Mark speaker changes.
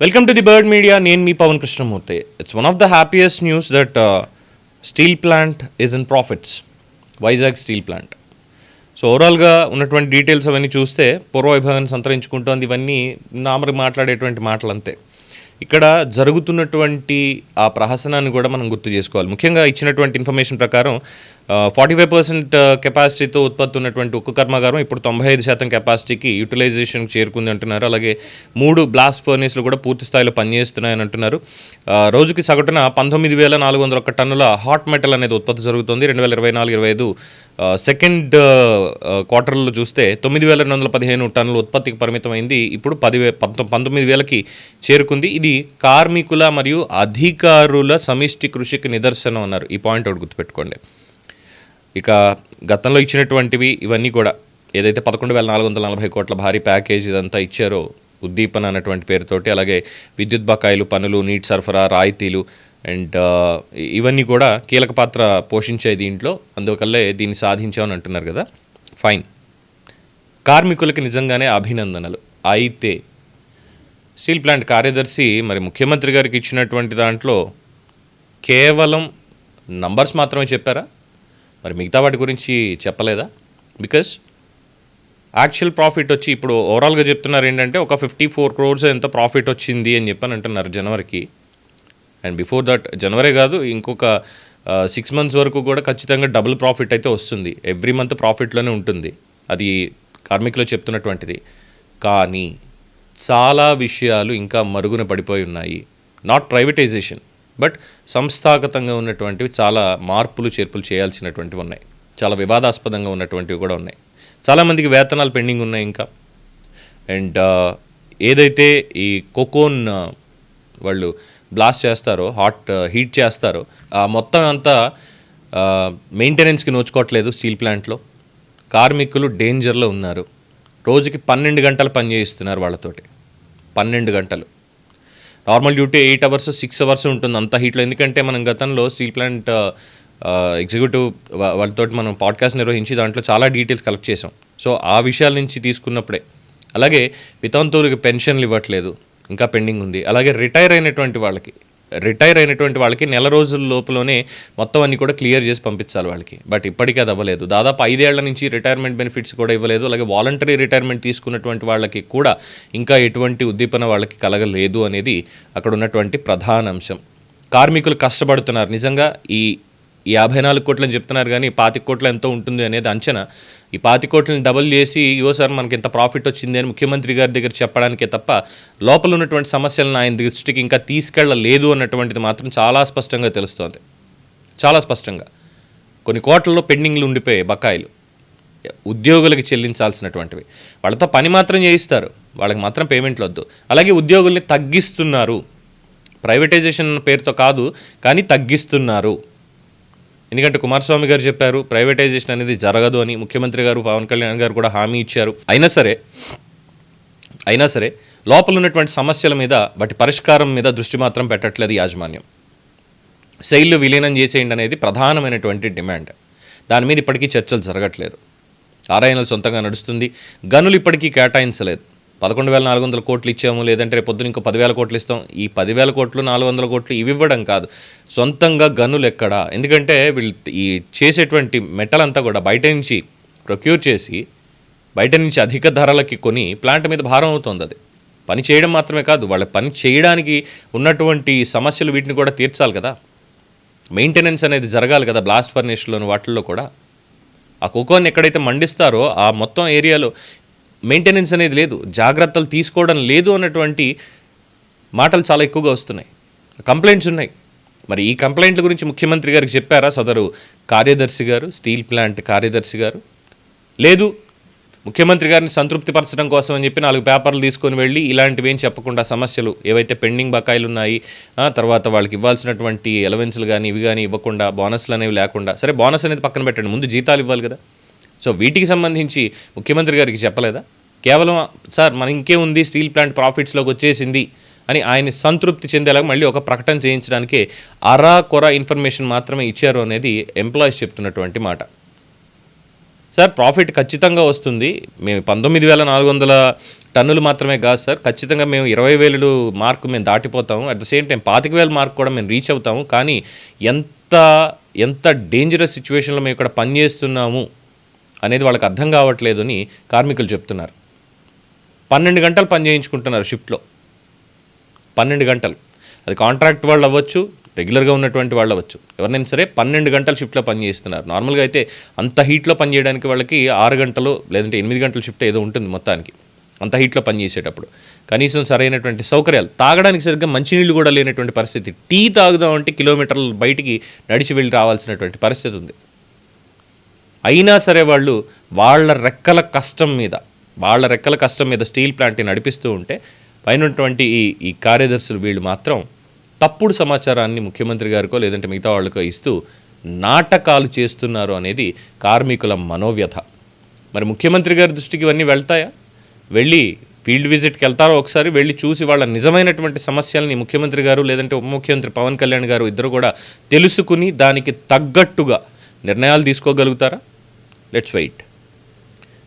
Speaker 1: Welcome to the Bird Media నేను మీ Pavan Krishnamurthy. It's one of the happiest news that steel plant is in profits Vizag steel plant so ఓవరాల్గా ఉన్నటువంటి details అవన్నీ చూస్తే పూర్వవైభవాన్ని సంతరించుకుంటోంది ఇవన్నీ నామరి మాట్లాడేటువంటి మాటలు అంతే ఇక్కడ జరుగుతున్నటువంటి ఆ ప్రహసనాన్ని కూడా మనం గుర్తు చేసుకోవాలి. ముఖ్యంగా ఇచ్చినటువంటి ఇన్ఫర్మేషన్ ప్రకారం ఫార్టీ ఫైవ్ పర్సెంట్ కెపాసిటీతో ఉత్పత్తి ఉన్నటువంటి ఉక్కు కర్మాగారం ఇప్పుడు తొంభై ఐదు శాతం కెపాసిటీకి యూటిలైజేషన్ చేరుకుంది అంటున్నారు. అలాగే మూడు బ్లాస్ట్ ఫర్నేస్లు కూడా పూర్తి స్థాయిలో పనిచేస్తున్నాయని అంటున్నారు. రోజుకి సగటున పంతొమ్మిది వేల నాలుగు వందల ఒక టన్నుల హాట్ మెటల్ అనేది ఉత్పత్తి జరుగుతుంది. రెండు వేల ఇరవై నాలుగు ఇరవై ఐదు సెకండ్ క్వార్టర్లో చూస్తే తొమ్మిది వేల రెండు వందల పదిహేను టన్నుల ఉత్పత్తికి పరిమితమైంది. ఇప్పుడు పదివే పంతొమ్మిది వేలకి చేరుకుంది. ఇది కార్మికుల మరియు అధికారుల సమిష్టి కృషికి నిదర్శనం అన్నారు. ఈ పాయింట్ ఒకటి గుర్తుపెట్టుకోండి. ఇక గతంలో ఇచ్చినటువంటివి ఇవన్నీ కూడా ఏదైతే పదకొండు వేల నాలుగు వందల నలభై కోట్ల భారీ ప్యాకేజ్ ఇదంతా ఇచ్చారో ఉద్దీపన అన్నటువంటి పేరుతోటి అలాగే విద్యుత్ బకాయిలు పనులు నీటి సరఫరా రాయితీలు అండ్ ఇవన్నీ కూడా కీలక పాత్ర పోషించే దీంట్లో. అందువల్లే దీన్ని సాధించామని అంటున్నారు కదా. ఫైన్ కార్మికులకి నిజంగానే అభినందనలు. అయితే స్టీల్ ప్లాంట్ కార్యదర్శి మరి ముఖ్యమంత్రి గారికి ఇచ్చినటువంటి దాంట్లో కేవలం నంబర్స్ మాత్రమే చెప్పారా? మరి మిగతా వాటి గురించి చెప్పలేదా? బికాస్ యాక్చువల్ ప్రాఫిట్ వచ్చి ఇప్పుడు ఓవరాల్గా చెప్తున్నారు ఏంటంటే ఒక ఫిఫ్టీ ఫోర్ క్రోర్స్ ఎంత ప్రాఫిట్ వచ్చింది అని చెప్పని అంటున్నారు జనవరికి. అండ్ బిఫోర్ దట్ జనవరి కాదు ఇంకొక సిక్స్ మంత్స్ వరకు కూడా ఖచ్చితంగా డబుల్ ప్రాఫిట్ అయితే వస్తుంది. ఎవ్రీ మంత్ ప్రాఫిట్లోనే ఉంటుంది. అది కార్మికులు చెప్తున్నటువంటిది. కానీ చాలా విషయాలు ఇంకా మరుగున పడిపోయి ఉన్నాయి. నాట్ ప్రైవేటైజేషన్ బట్ సంస్థాగతంగా ఉన్నటువంటివి చాలా మార్పులు చేర్పులు చేయాల్సినటువంటివి ఉన్నాయి. చాలా వివాదాస్పదంగా ఉన్నటువంటివి కూడా ఉన్నాయి. చాలామందికి వేతనాలు పెండింగ్ ఉన్నాయి ఇంకా. అండ్ ఏదైతే ఈ కోకోన్ వాళ్ళు బ్లాస్ట్ చేస్తారో హాట్ హీట్ చేస్తారో ఆ మొత్తం అంతా మెయింటెనెన్స్కి నోచుకోవట్లేదు స్టీల్ ప్లాంట్లో. కార్మికులు డేంజర్లో ఉన్నారు. రోజుకి పన్నెండు గంటలు పని చేయిస్తున్నారు వాళ్ళతోటి. పన్నెండు గంటలు. Normal duty eight hours six hours ఉంటుంది అంత హీట్లో. ఎందుకంటే మనం గతంలో స్టీల్ ప్లాంట్ ఎగ్జిక్యూటివ్ వాళ్ళతోటి మనం పాడ్కాస్ట్ నిర్వహించి దాంట్లో చాలా డీటెయిల్స్ కలెక్ట్ చేసాం సో ఆ విషయాల నుంచి తీసుకున్నప్పుడే. అలాగే వితంతువులకి పెన్షన్లు ఇవ్వట్లేదు. ఇంకా పెండింగ్ ఉంది. అలాగే రిటైర్ అయినటువంటి వాళ్ళకి రిటైర్ అయినటువంటి వాళ్ళకి నెల రోజుల లోపలనే మొత్తం అన్ని కూడా క్లియర్ చేసి పంపించాలి వాళ్ళకి. బట్ ఇప్పటికీ అది అవ్వలేదు. దాదాపు ఐదేళ్ళ నుంచి రిటైర్మెంట్ బెనిఫిట్స్ కూడా ఇవ్వలేదు. అలాగే వాలంటరీ రిటైర్మెంట్ తీసుకున్నటువంటి వాళ్ళకి కూడా ఇంకా ఎటువంటి ఉద్దీపన వాళ్ళకి కలగలేదు అనేది అక్కడ ఉన్నటువంటి ప్రధాన అంశం. కార్మికులు కష్టపడుతున్నారు. నిజంగా ఈ ఈ యాభై నాలుగు కోట్లు అని చెప్తున్నారు కానీ పాతి కోట్లు ఎంతో ఉంటుంది అనేది అంచనా. ఈ పాతి కోట్లను డబుల్ చేసి ఇగో సార్ మనకి ఎంత ప్రాఫిట్ వచ్చింది అని ముఖ్యమంత్రి గారి దగ్గర చెప్పడానికే తప్ప లోపల ఉన్నటువంటి సమస్యలను ఆయన దృష్టికి ఇంకా తీసుకెళ్ళలేదు అన్నటువంటిది మాత్రం చాలా స్పష్టంగా తెలుస్తోంది. చాలా స్పష్టంగా. కొన్ని కోట్లలో పెండింగ్లు ఉండిపోయాయి బకాయిలు. ఉద్యోగులకి చెల్లించాల్సినటువంటివి. వాళ్ళతో పని మాత్రం చేయిస్తారు. వాళ్ళకి మాత్రం పేమెంట్లు వద్దు. అలాగే ఉద్యోగుల్ని తగ్గిస్తున్నారు. ప్రైవేటైజేషన్ పేరుతో కాదు కానీ తగ్గిస్తున్నారు. ఎందుకంటే కుమారస్వామి గారు చెప్పారు ప్రైవేటైజేషన్ అనేది జరగదు అని ముఖ్యమంత్రి గారు పవన్ కళ్యాణ్ గారు కూడా హామీ ఇచ్చారు. అయినా సరే అయినా సరే లోపల ఉన్నటువంటి సమస్యల మీద వాటి పరిష్కారం మీద దృష్టి మాత్రం పెట్టట్లేదు యాజమాన్యం. శైలు విలీనం చేసేయండి అనేది ప్రధానమైనటువంటి డిమాండ్. దాని మీద ఇప్పటికీ చర్చలు జరగట్లేదు. ఆర్ఐఎన్ఎల్ సొంతంగా నడుస్తుంది. గనులు ఇప్పటికీ కేటాయించలేదు. పదకొండు వేల నాలుగు వందల కోట్లు ఇచ్చాము లేదంటే రేపు పొద్దున ఇంకో పదివేల కోట్లు ఇస్తాం. ఈ పదివేల కోట్లు నాలుగు వందల కోట్లు ఇవి ఇవ్వడం కాదు. సొంతంగా గనులు ఎక్కడ? ఎందుకంటే వీళ్ళు ఈ చేసేటువంటి మెటల్ అంతా కూడా బయట నుంచి ప్రొక్యూర్ చేసి బయట నుంచి అధిక ధరలకి కొని ప్లాంట్ మీద భారం అవుతుంది అది. పని చేయడం మాత్రమే కాదు వాళ్ళ పని చేయడానికి ఉన్నటువంటి సమస్యలు వీటిని కూడా తీర్చాలి కదా. మెయింటెనెన్స్ అనేది జరగాలి కదా బ్లాస్ట్ ఫర్నేషన్లోని వాటిల్లో కూడా. ఆ కోకోని ఎక్కడైతే మండిస్తారో ఆ మొత్తం ఏరియాలో మెయింటెనెన్స్ అనేది లేదు జాగ్రత్తలు తీసుకోవడం లేదు అన్నటువంటి మాటలు చాలా ఎక్కువగా వస్తున్నాయి. కంప్లైంట్స్ ఉన్నాయి. మరి ఈ కంప్లైంట్ల గురించి ముఖ్యమంత్రి గారికి చెప్పారా? సదరు కార్యదర్శి గారు స్టీల్ ప్లాంట్ కార్యదర్శి గారు? లేదు. ముఖ్యమంత్రి గారిని సంతృప్తిపరచడం కోసం అని చెప్పి నాలుగు పేపర్లు తీసుకొని వెళ్ళి ఇలాంటివి ఏం చెప్పకుండా సమస్యలు ఏవైతే పెండింగ్ బకాయిలు ఉన్నాయి ఆ, తర్వాత వాళ్ళకి ఇవ్వాల్సినటువంటి ఎలవెన్స్లు కానీ ఇవి కానీ ఇవ్వకుండా బోనస్లు అనేవి లేకుండా సరే బోనస్ అనేది పక్కన పెట్టండి ముందు జీతాలు ఇవ్వాలి కదా. సో వీటికి సంబంధించి ముఖ్యమంత్రి గారికి చెప్పలేదా? కేవలం సార్ మన ఇంకే ఉంది స్టీల్ ప్లాంట్ ప్రాఫిట్స్లోకి వచ్చేసింది అని ఆయన సంతృప్తి చెందేలాగా మళ్ళీ ఒక ప్రకటన చేయించడానికి అరా కొర ఇన్ఫర్మేషన్ మాత్రమే ఇచ్చారు అనేది ఎంప్లాయీస్ చెప్తున్నటువంటి మాట. సార్ ప్రాఫిట్ ఖచ్చితంగా వస్తుంది. మేము పంతొమ్మిది వేల నాలుగు వందల టన్నులు మాత్రమే కాదు సార్. ఖచ్చితంగా మేము ఇరవై వేలు మార్క్ మేము దాటిపోతాము. అట్ ద సేమ్ టైం పాతిక వేల మార్క్ కూడా మేము రీచ్ అవుతాము. కానీ ఎంత ఎంత డేంజరస్ సిచ్యువేషన్లో మేము ఇక్కడ పనిచేస్తున్నాము అనేది వాళ్ళకి అర్థం కావట్లేదు అని కార్మికులు చెప్తున్నారు. పన్నెండు గంటలు పని చేయించుకుంటున్నారు షిఫ్ట్లో. పన్నెండు గంటలు. అది కాంట్రాక్ట్ వాళ్ళు అవ్వచ్చు రెగ్యులర్గా ఉన్నటువంటి వాళ్ళు అవ్వచ్చు. ఎవరినైనా సరే పన్నెండు గంటల షిఫ్ట్లో పని చేస్తున్నారు నార్మల్గా అయితే అంత హీట్లో పని చేయడానికి వాళ్ళకి ఆరు గంటలు లేదంటే ఎనిమిది గంటల షిఫ్ట్ ఏదో ఉంటుంది మొత్తానికి. అంత హీట్లో పని చేసేటప్పుడు. కనీసం సరైనటువంటి సౌకర్యాలు. తాగడానికి సరిగ్గా మంచినీళ్ళు కూడా లేనటువంటి పరిస్థితి. టీ తాగుదామంటే కిలోమీటర్లు బయటికి నడిచి వెళ్ళి రావాల్సినటువంటి పరిస్థితి ఉంది. అయినా సరే వాళ్ళు వాళ్ళ రెక్కల కష్టం మీద వాళ్ళ రెక్కల కష్టం మీద స్టీల్ ప్లాంట్ని నడిపిస్తూ ఉంటే పైన ఉన్నటువంటి ఈ ఈ కార్యదర్శులు వీళ్ళు మాత్రం తప్పుడు సమాచారాన్ని ముఖ్యమంత్రి గారికో లేదంటే మిగతా వాళ్ళకో ఇస్తూ నాటకాలు చేస్తున్నారు అనేది కార్మికుల మనోవ్యథ. మరి ముఖ్యమంత్రి గారి దృష్టికి ఇవన్నీ వెళ్తాయా? వెళ్ళి ఫీల్డ్ విజిట్కి వెళ్తారో ఒకసారి? వెళ్ళి చూసి వాళ్ళ నిజమైనటువంటి సమస్యల్ని ముఖ్యమంత్రి గారు లేదంటే ఉప ముఖ్యమంత్రి పవన్ కళ్యాణ్ గారు ఇద్దరు కూడా తెలుసుకుని దానికి తగ్గట్టుగా నిర్ణయాలు తీసుకోగలుగుతారా? Let's wait